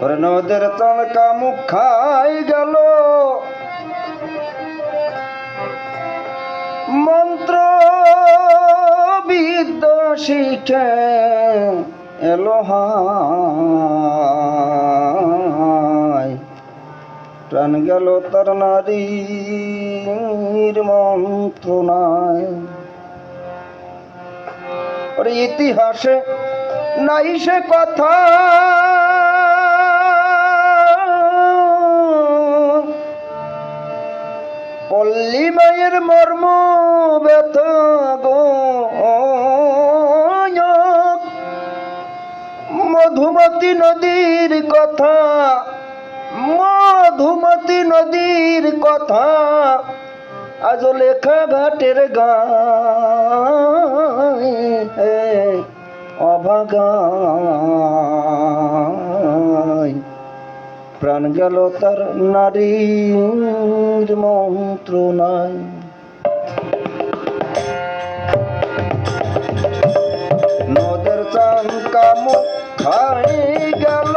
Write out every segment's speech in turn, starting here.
নদের তনকা মুখ খাই গেল। মন্ত্র বিদ্য শিখে এলো হায় প্রাণ গেল তার নারীর মন্ত্রণায়। ইতিহাসে নাই সে কথা। পল্লী মায়ের মর্ম ব্যথ গো মধুমতি নদীর কথা, মধুমতি নদীর কথা, আজ লেখা ঘাটের গায় অভাগায় প্রাণ গেল তার নারীর মন্ত্রণায় নদের চান মুখ খাই গেল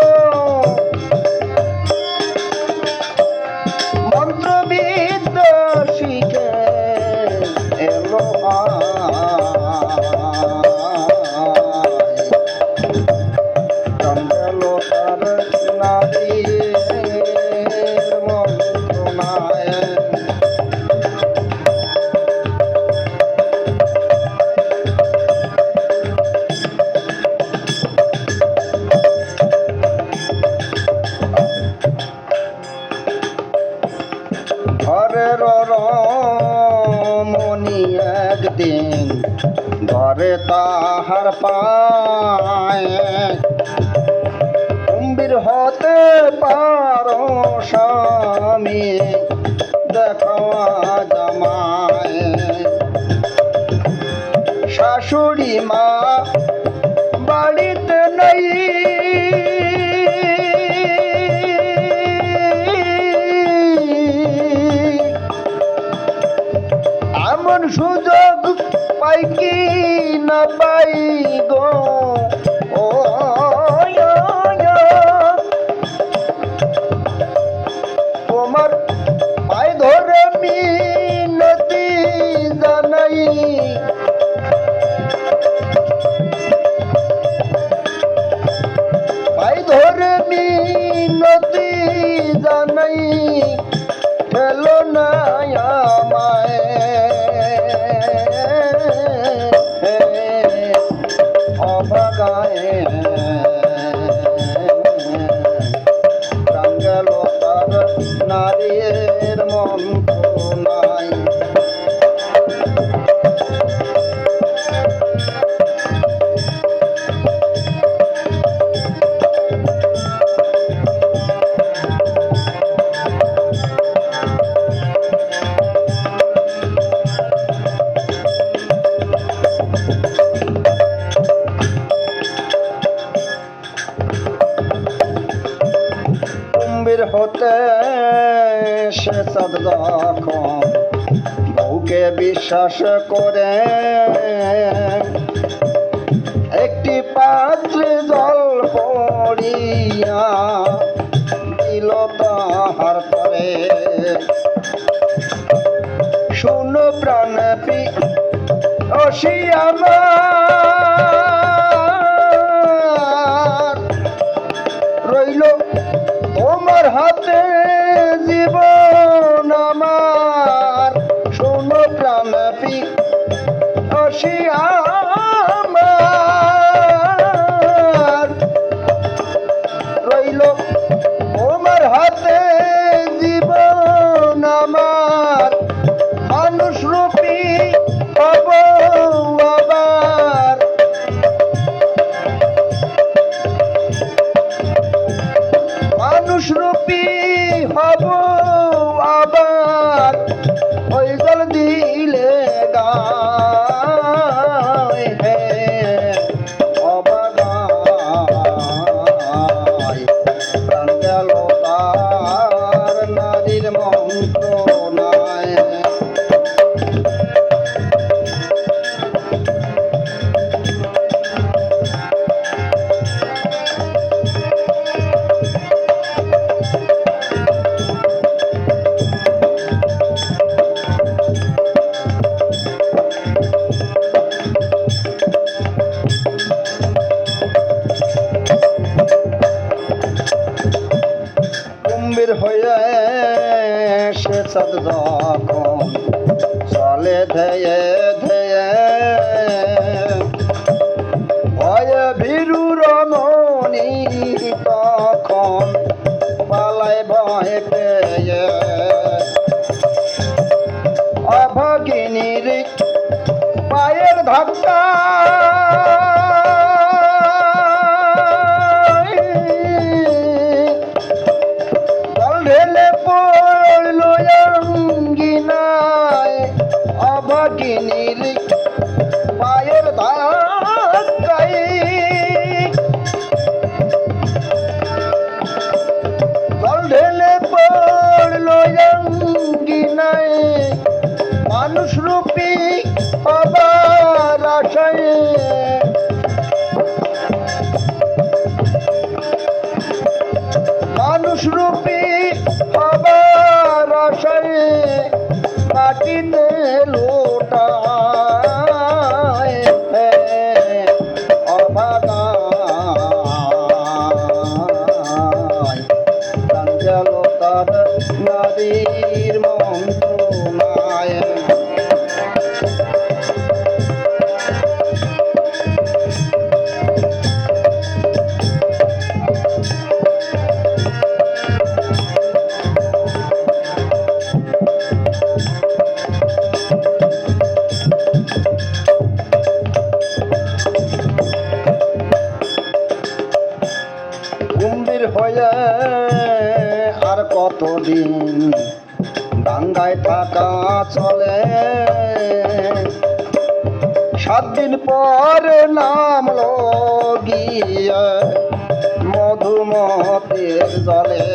হতে পারো স্বামী। দেখাওয়া জামায় শাশুড়ি মা বাড়িতে নেই। এমন সুযোগ পাই কি না পাই গো? বিশ্বাস করে। একটি পাত্রে জল পড়িয়া দিল তাহার পরে। শুন প্রাণ আমার। রইল তোমার হাতে মানুষ রূপী সে চাঁদ যখন চলে ধেয়ে ধেয়ে। ভয়ে ভীরু রমণী তখন পালায় ভয় পেয়ে। অভাগিনীর পায়ের ধাক্কা মানুষ রূপী আবার আশায়। মানুষ রূপী আশায় মাটিতে লোটায় কতদিন দাঙ্গায় থাকা চলে? সাত দিন পর গিয়ে মধুমতির জলে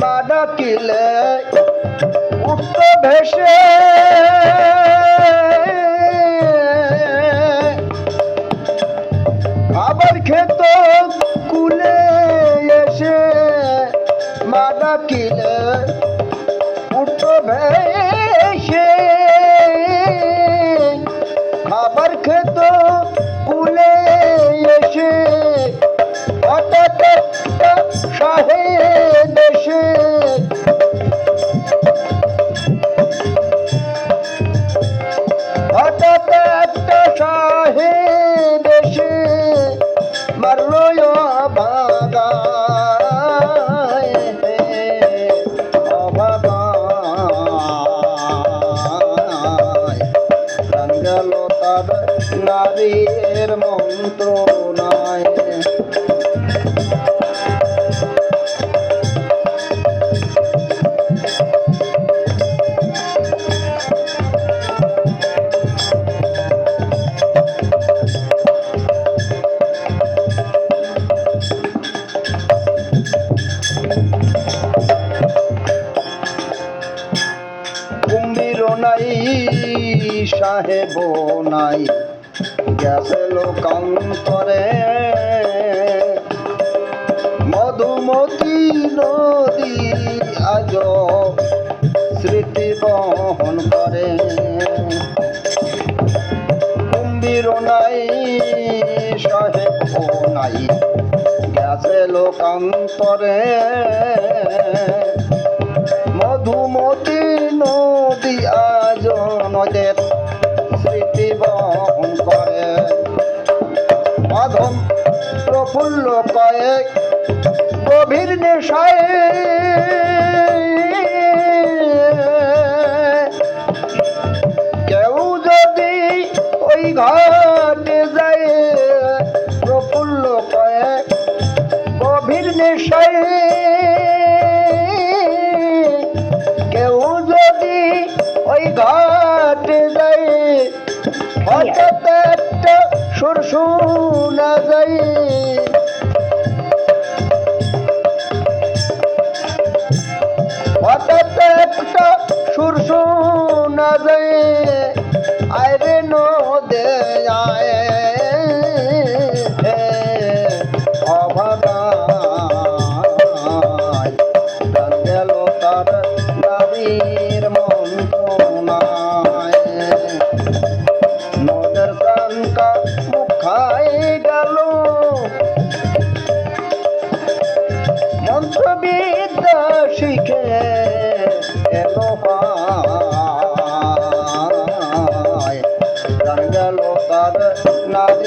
মা ডাকিলে উঠত ভেসে কুলে এসে অত একটা নারীর গেছে লোকান্তরে মধুমতি নদী আজ স্মৃতি বহন করে। কুম্ভীর নাই সাহেব নাই গেছে লোকান্তরে মধুমতি নদী প্রফুল্ল কয়েক গভীর নেশায়। শোনা যায়। হঠাৎ একটা সুর শোনা যায়। আয়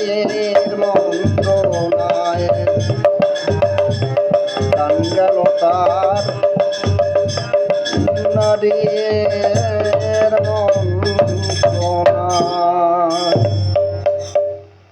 রে